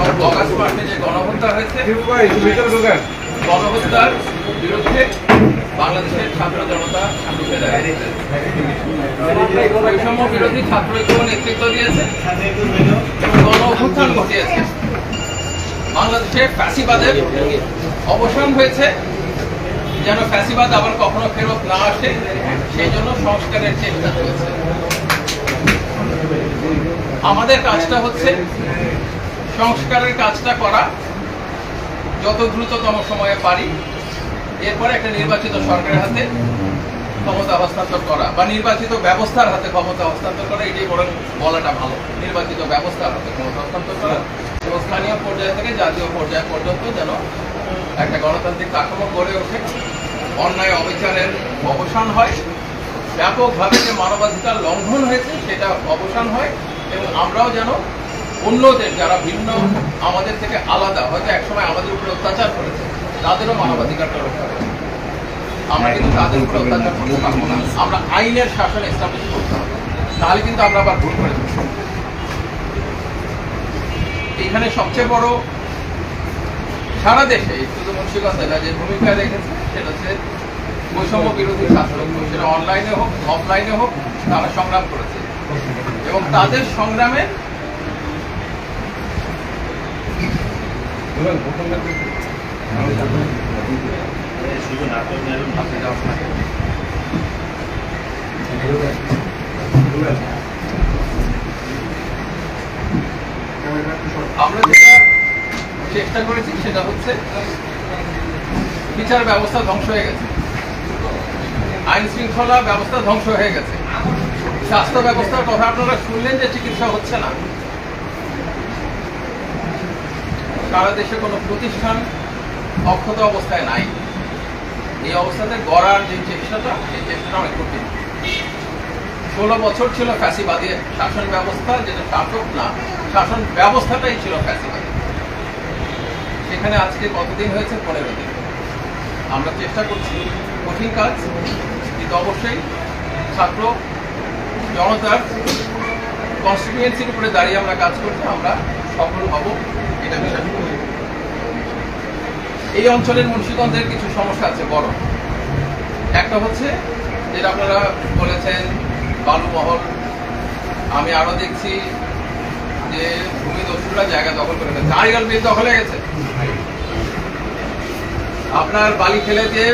গণহত্যা হয়েছে গণহত্যার বিরুদ্ধে বাংলাদেশের ছাত্র জনতা বৈষম্য বিরোধী ছাত্র ঐক্য নেতৃত্ব দিয়েছে ঘটিয়েছে বাংলাদেশে ফ্যাসিবাদের অবসান হয়েছে যেন ফ্যাসিবাদ আবার কখনো ফেরত না আসে সেই জন্য সংস্কারের চেষ্টা চলছে। আমাদের কাজটা হচ্ছে সংস্কারের কাজটা করা যত দ্রুততম সময়ে পারি। এরপরে একটা নির্বাচিত সরকারের হাতে ক্ষমতা হস্তান্তর করা বা নির্বাচিত ব্যবস্থার হাতে ক্ষমতা হস্তান্তর করা, এটাই বরং বলাটা ভালো। নির্বাচিত ব্যবস্থার হাতে ক্ষমতা হস্তান্তর করা এবং স্থানীয় পর্যায় থেকে জাতীয় পর্যায় পর্যন্ত যেন একটা গণতান্ত্রিক কাঠামো গড়ে ওঠে। অন্যায় অবিচারের অবসান হয়। ব্যাপকভাবে যে মানবাধিকার লঙ্ঘন হয়েছে, সেটা অবসান হয় এবং আমরাও যেন অন্যদের যারা ভিন্ন আমাদের থেকে আলাদা হয়তো একসময় আমাদের উপরে অত্যাচার করেছে তাদেরও মানবাধিকারটা রক্ষা হবে। আমরা কিন্তু তাদের উপরে অত্যাচার করতে পারব না। আমরা আইনের শাসন এস্টাবলিশ করতে হবে। তাহলে কিন্তু আমরা আবার ভুল করে দেবো এখানে সবচেয়ে বড় সারা দেশে শুধু মুন্সিগঞ্জে না যে ভূমিকা রেখেছে সেটা হচ্ছে বৈষম্য বিরোধী ছাত্র। সেটা অনলাইনে হোক অফলাইনে হোক তারা সংগ্রাম করেছে। এবং তাদের সংগ্রামে আমরা যেটা চেষ্টা করেছি সেটা হচ্ছে বিচার ব্যবস্থা ধ্বংস হয়ে গেছে। আইন শৃঙ্খলা ব্যবস্থা ধ্বংস হয়ে গেছে। স্বাস্থ্য ব্যবস্থার কথা আপনারা শুনলেন যে চিকিৎসা হচ্ছে না। সারা দেশে কোনো প্রতিষ্ঠান অক্ষত অবস্থায় নাই। এই অবস্থাতে গড়ার যে চেষ্টাটা, সেই চেষ্টাটা অনেক কঠিন। ষোলো বছর ছিল ফ্যাসিবাদী শাসন ব্যবস্থা, যেটা শাসক না, শাসন ব্যবস্থাটাই ছিল ফ্যাসিবাদী। সেখানে আজকে কতদিন হয়েছে? পনেরো দিন। আমরা চেষ্টা করছি, কঠিন কাজ, কিন্তু অবশ্যই ছাত্র জনতার কনস্টিটিউয়েন্সির উপরে দাঁড়িয়ে আমরা কাজ করতে আমরা সফল হব, এটা এই অঞ্চলের মুন্সিগঞ্জের কিছু সমস্যা আছে, বড়। একটা হচ্ছে, যেটা আপনারা বলেছেন, বালুমহল। আমি আরও দেখছি যে ভূমি দস্যুরা জায়গা দখল করে ফেলছে। আড়িয়াল বিল দখল হয়ে গেছে? আপনার বালি ফেলে দিয়ে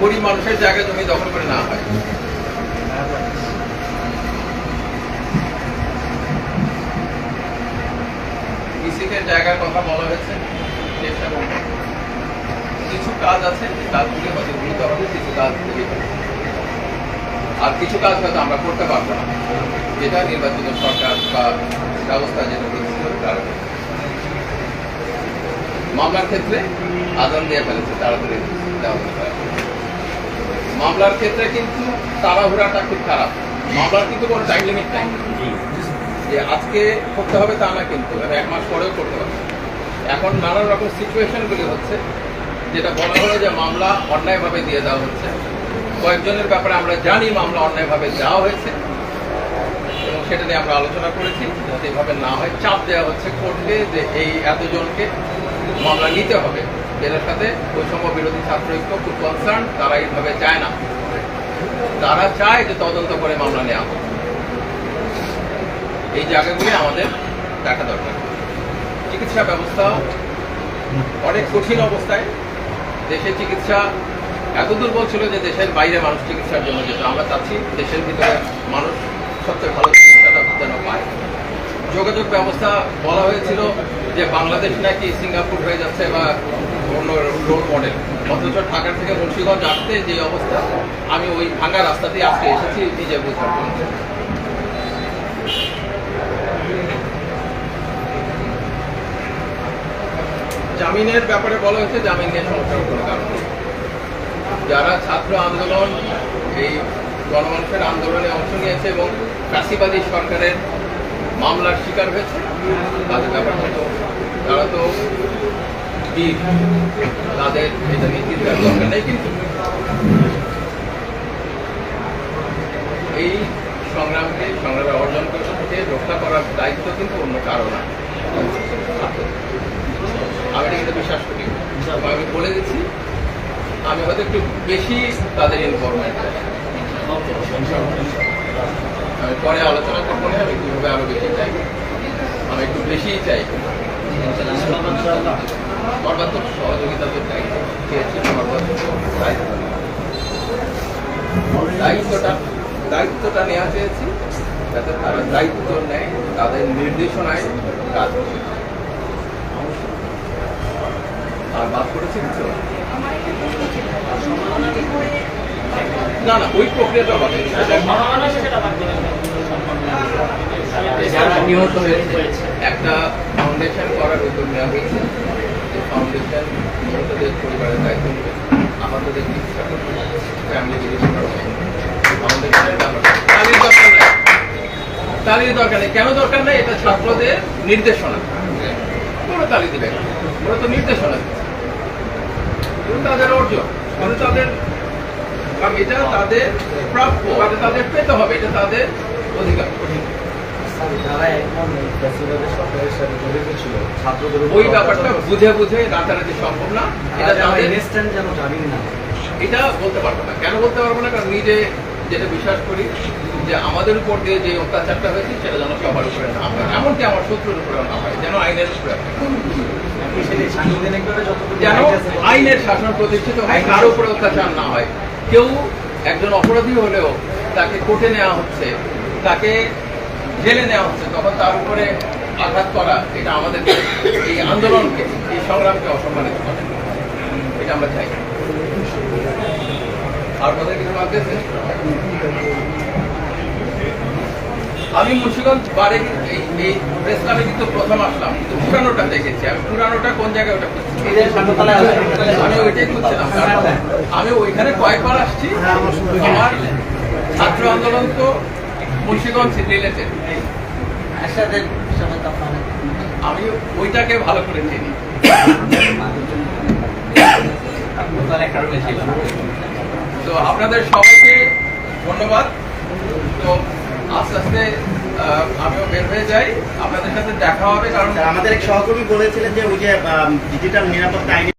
গরিব মানুষের জায়গা জমি দখল করে না হয়। জায়গার কথা বলা হয়েছে, চেষ্টা করব কিছু কাজ আছে যে কাজগুলি হয়তো গুরুতর হবে কিছু কাজ গুলি আর কিছু কাজ হয়তো আমরা করতে পারব না। যেটা নির্বাচিত সরকার বা ব্যবস্থা যেটা প্রতিষ্ঠিত তারা। মামলার ক্ষেত্রে আদান দিয়ে ফেলেছে তাড়াতাড়ি দেওয়া। মামলার ক্ষেত্রে কিন্তু তাড়াহুড়াটা খুব খারাপ। মামলার কিন্তু কোনো টাইম লিমিট নাই। যে আজকে করতে হবে তা না কিন্তু এক মাস পরেও করতে হবে। এখন নানান রকম সিচুয়েশনগুলি হচ্ছে। যেটা বলা হলো যে মামলা অন্যায়ভাবে দিয়ে দেওয়া হচ্ছে। কয়েকজনের ব্যাপারে আমরা জানি মামলা অন্যায়ভাবে দেওয়া হয়েছে এবং সেটা নিয়ে আমরা আলোচনা করেছি। যাতে এভাবে না হয়, চাপ দেওয়া হচ্ছে কোর্টকে যে এই এতজনকে মামলা নিতে হবে। এদের সাথে বৈষম্য বিরোধী ছাত্র ঐক্য খুব কনসার্ন তারা এইভাবে চায় না। তারা চায় যে তদন্ত করে মামলা নেওয়া হোক। এই জায়গাগুলি আমাদের দেখা দরকার। চিকিৎসা ব্যবস্থা অনেক কঠিন অবস্থায় দেশের চিকিৎসা এত দুর্বল ছিল যে দেশের বাইরে মানুষ চিকিৎসার জন্য যেত। আমরা চাচ্ছি দেশের ভিতরে মানুষ সবচেয়ে ভালো চিকিৎসাটা যেন পায়। যোগাযোগ ব্যবস্থা বলা হয়েছিল যে বাংলাদেশ নাকি সিঙ্গাপুর হয়ে যাচ্ছে বা অন্য রোড মডেল। অথচ ঢাকা থেকে মুন্সিগঞ্জ আসতে যে অবস্থা, আমি ওই ভাঙা রাস্তা দিয়ে আজকে এসেছি, নিজে বোঝার জামিনের ব্যাপারে বলা হয়েছে, জামিন নিয়ে সমস্যার কোনো কারণ যারা ছাত্র আন্দোলন, এই গণমানুষের আন্দোলনে অংশ নিয়েছে এবং ফ্যাসিবাদী সরকারের মামলার শিকার হয়েছে, তাদের ব্যাপারটা তো তারা তো তাদের এটা নিয়ে চিন্তার দরকার নেই, কিন্তু এই সংগ্রামকে, সংগ্রামে অর্জন করতে রক্ষা করার দায়িত্ব কিন্তু অন্য কারও না ছাত্রদের। আমি এটা কিন্তু বিশ্বাস করি আমি বলে দিচ্ছি, আমি হয়তো একটু বেশি তাদের ইনফরমেন্ট আমি পরে আলোচনা করব না, আমি কীভাবে আরও বেশি চাই। আমি একটু বেশিই চাই। সর্বাত্মক সহযোগিতা তো চাই। চেয়েছি সর্বাত্মক দায়িত্ব। দায়িত্বটা দায়িত্বটা নেওয়া চেয়েছি, যাতে তারা দায়িত্ব নেয়, তাদের নির্দেশনায় কাজ করে আর বাদ করেছি কিছু? না না ওই প্রক্রিয়াটা হবে যারা নিহত হয়েছে একটা ফাউন্ডেশন করার উদ্যোগ নেওয়া হয়েছে। যে ফাউন্ডেশন নিহতদের পরিবারের দায়িত্ব নেবে আহতদের চিকিৎসা করবে ফ্যামিলি করবে ফাউন্ডেশনের ব্যাপার তালির দরকার নেই। তালির দরকার নেই। কেন দরকার নেই? এটা ছাত্রদের নির্দেশনা। কোনো তালি দিবে। ওরা তো নির্দেশনা তাদের অর্জন তাদের কারণ এটা তাদের প্রাপ্য এটা তাদের পেতে হবে এটা তাদের অধিকার। ওই ব্যাপারটা বুঝে বুঝে রাতারাতি সম্ভব না। এটা তাদের এটা বলতে পারব না। কেন বলতে পারব না? কারণ নিজে যেটা বিশ্বাস করি যে আমাদের উপর দিয়ে যে অত্যাচারটা হয়েছে সেটা যেন সবার উপরে না হয়। এমনকি আমার শত্রুর উপরে না হয় যেন আইনের উপরে যেন আইনের শাসন প্রতিষ্ঠিত হয় কারও উপরে অত্যাচার না হয়। কেউ একজন অপরাধী হলেও তাকে কোর্টে নেওয়া হচ্ছে তাকে জেলে নেওয়া হচ্ছে তখন তার উপরে আঘাত করা এটা আমাদের এই আন্দোলনকে এই সংগ্রামকে অসম্মানিত করে। এটা আমরা চাই। আর কথা কিছু ভাবতেছে আমি মুন্সিগঞ্জ বারে এই প্রেস ক্লাবে কিন্তু প্রথম আসলাম। কিন্তু পুরানোটা দেখেছি। আমি পুরানোটা কোন জায়গায় ওটা আমি ওইটাই খুঁজছিলাম। আমি ওইখানে কয়েকবার আসছি। আমার ছাত্র আন্দোলন তো মুন্সিগঞ্জ রিলেটেড আমি ওইটাকে ভালো করে চিনি। তো আপনাদের সবাইকে ধন্যবাদ। তো আস্তে আস্তে আমিও বের হয়ে যাই। আপনাদের সাথে দেখা হবে, কারণ আমাদের এক সহকর্মী বলেছিলেন যে ওই যে ডিজিটাল নিরাপত্তা আইন